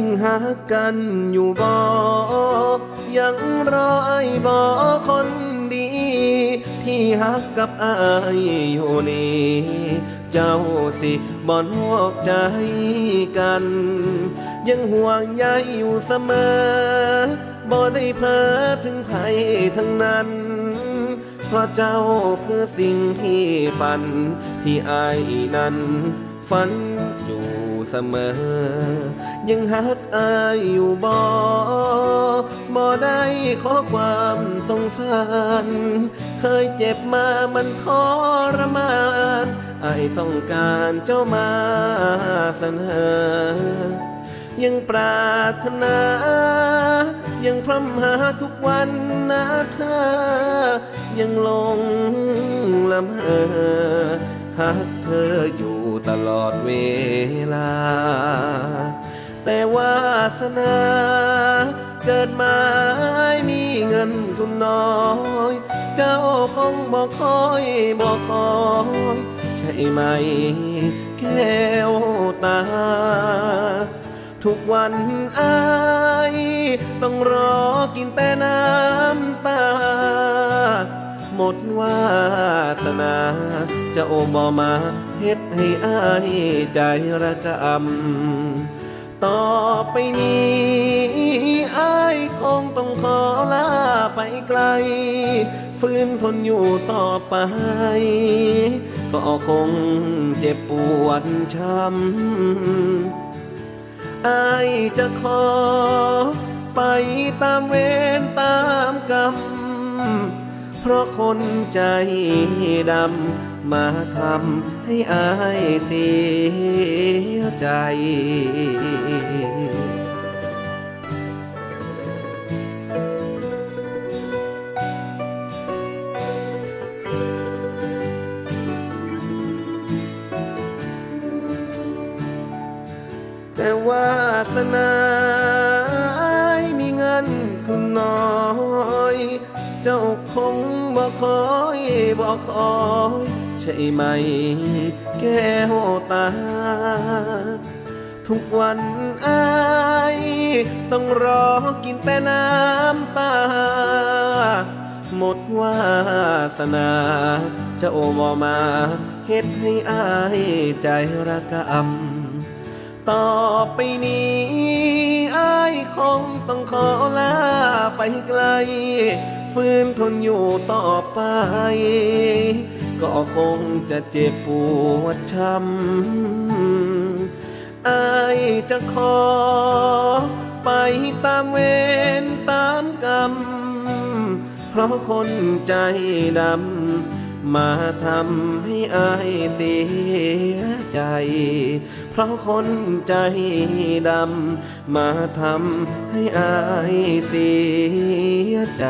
ยิ่งหากันอยู่บ่ยังรอไอ้บ่คนดี ที่หักกับอายอยู่นี่เจ้าสิบ่นอกใจกัน ยังห่วงใยอยู่เสมอบ่ได้เพ้อถึงใครทั้งนั้นเพราะเจ้าคือสิ่งที่ฝันที่อายนั้นฝันอยู่ เสมอ ยังหักอายอยู่บ่บ่ได้ขอความสงสาร เคยเจ็บมามันทรมานอายต้องการเจ้ามาเสนอ ยังปรารถนา ยังพร่ำหาทุกวันนะเธอ ยังหลงลำเออหากเธออยู่ ลอดเวลา แต่วาสนาเกิดมาให้มีเงินทุนน้อย เจ้าคงบอกคอยบอกคอย ใช่ไหมแก้วตา ทุกวันอาย ต้องรอกินแต่น้ำตา หมดวาสนา จะโอบอมาเฮ็ดให้อายใจระกำต่อไปนี้อายคงต้องขอลาไปไกล ฟื้นทนอยู่ต่อไป ก็คงเจ็บปวดช้ำอายจะขอไปตามเวรตามกรรม เพราะคนใจดำ มาทำให้อายเสียใจแต่วาสนามีเงินทุนน้อย เจ้าคง บ่คอยบ่คอยใช่ไหม แก้วตา ทุกวันอายต้องรอกินแต่น้ำตา หมดวาสนาจะโอมอมาเฮ็ดให้อายใจระกำต่อไปนี้อายคงต้องขอลาไปไกล ฟื้นทนอยู่ต่อไป ก็คงจะเจ็บปวดช้ำอายจะขอ ไปตามเวรตามกรรม เพราะคนใจดำ มาทำให้อายเสียใจ เพราะคนใจดำ มาทำให้อายเสียใจ